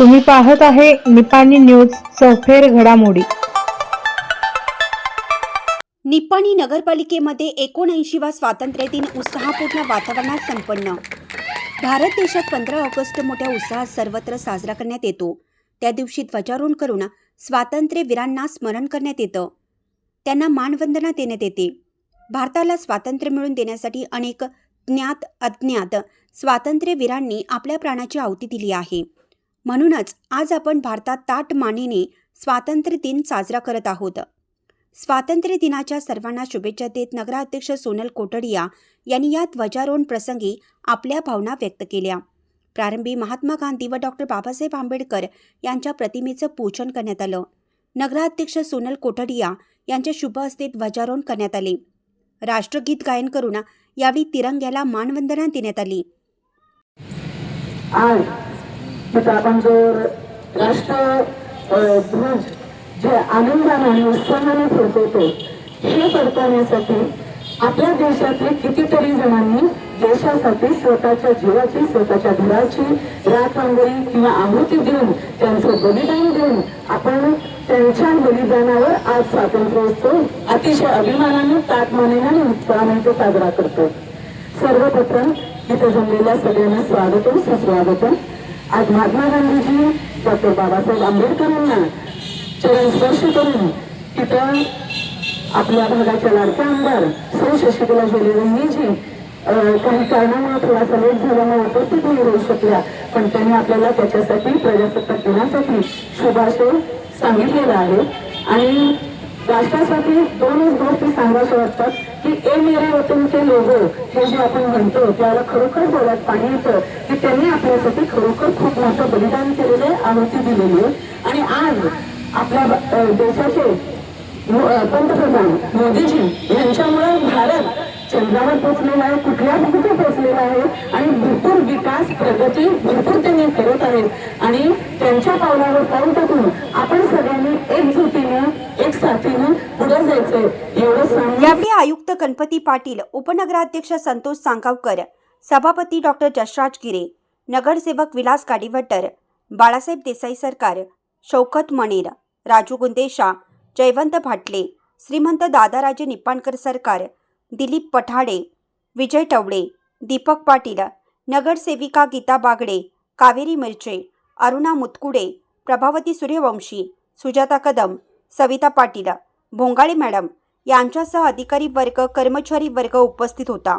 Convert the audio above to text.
तुम्ही पाहत आहे निपाणी न्यूज सफेर घडामोडी. निपाणी नगरपालिकेमध्ये एकोणऐंशीवा स्वातंत्र्य दिन उत्साहपूर्ण वातावरणात संपन्न. भारत देशात पंधरा ऑगस्ट मोठ्या उत्साहात सर्वत्र साजरा करण्यात येतो. त्या दिवशी ध्वजारोहण करून स्वातंत्र्यवीरांना स्मरण करण्यात येतं. त्यांना मानवंदना देण्यात येते. भारताला स्वातंत्र्य मिळवून देण्यासाठी अनेक ज्ञात अज्ञात स्वातंत्र्यवीरांनी आपल्या प्राणाची आहुती दिली आहे. म्हणूनच आज आपण भारतात ताट मानेने स्वातंत्र्य दिन साजरा करत आहोत. स्वातंत्र्य दिनाच्या सर्वांना शुभेच्छा देत नगराध्यक्ष सोनल कोटडिया यांनी या ध्वजारोहण प्रसंगी आपल्या भावना व्यक्त केल्या. प्रारंभी महात्मा गांधी व डॉक्टर बाबासाहेब आंबेडकर यांच्या प्रतिमेचं पूजन करण्यात आलं. नगराध्यक्ष सोनल कोटडिया यांच्या शुभ हस्ते ध्वजारोहण करण्यात आले. राष्ट्रगीत गायन करून यावेळी तिरंग्याला मानवंदना देण्यात आली. आज आपण जो राष्ट्र ध्वज जे आनंदाने आणि उत्साहाने फडकवतो हे फडकवण्यासाठी आपल्या देशातले कितीतरी जणांनी देशासाठी स्वतःच्या जीवाची स्वतःच्या घराची राखवांगरी किंवा आहुती देऊन त्यांचं बलिदान देऊन आपण त्यांच्या बलिदानावर आज स्वातंत्र्योत्सव अतिशय अभिमानाने ताटमानेने आणि उत्साहाने तो साजरा करतो. सर्वप्रथम इथे जमलेल्या सगळ्यांना स्वागतम सुस्वागतम. आज महात्मा गांधीजी डॉक्टर बाबासाहेब आंबेडकरांना चरण स्पर्श करून तिथं आपल्या भागाच्या लाडक्या आमदार श्री शशिकला जोलीजी काही कारणामुळे थोडासा लेट झाल्यामुळे उपस्थित नाही राहू शकल्या. पण त्यांनी आपल्याला त्याच्यासाठी प्रजासत्ताक दिनासाठी शुभाशय सांगितलेला आहे. आणि राष्ट्रासाठी दोनच गोष्टी सांगायच्या वाटतात की ए मेरे वतन के लोगो हे जे आपण म्हणतो त्याला खरोखर बोलत पाणी येतं की त्यांनी आपल्यासाठी खरोखर खूप मोठं बलिदान केलेलं आहे आहुती दिलेली आहे. आणि आज आपल्या देशाचे पंतप्रधान मोदीजी यांच्यामुळे भारत चंद्रावर पोचलेला आहे कुठल्या कुठे पोचलेला आहे आणि भरपूर विकास प्रगती भरपूर त्यांनी करत आहेत. आणि त्यांच्या पावलावर पाऊल टाकून आपण सगळ्यांनी एकजुटीनं एक साथीनं पुढे जायचंय एवढं सांग यावेळी आयुक्त गणपती पाटील उपनगराध्यक्ष संतोष सांगावकर सभापती डॉक्टर जसराज गिरे नगरसेवक विलास काडीवटर बाळासाहेब देसाई सरकार शौकत मणीर राजू गुंदेशा जयवंत भाटले श्रीमंत दादाराजे निप्पाणकर सरकार दिलीप पठाडे विजय टवडे दीपक पाटील नगरसेविका गीता बागडे कावेरी मिरचे अरुणा मुतकुडे प्रभावती सूर्यवंशी सुजाता कदम सविता पाटील भोंगाळे मॅडम यांच्यासह अधिकारी वर्ग कर्मचारी वर्ग उपस्थित होता.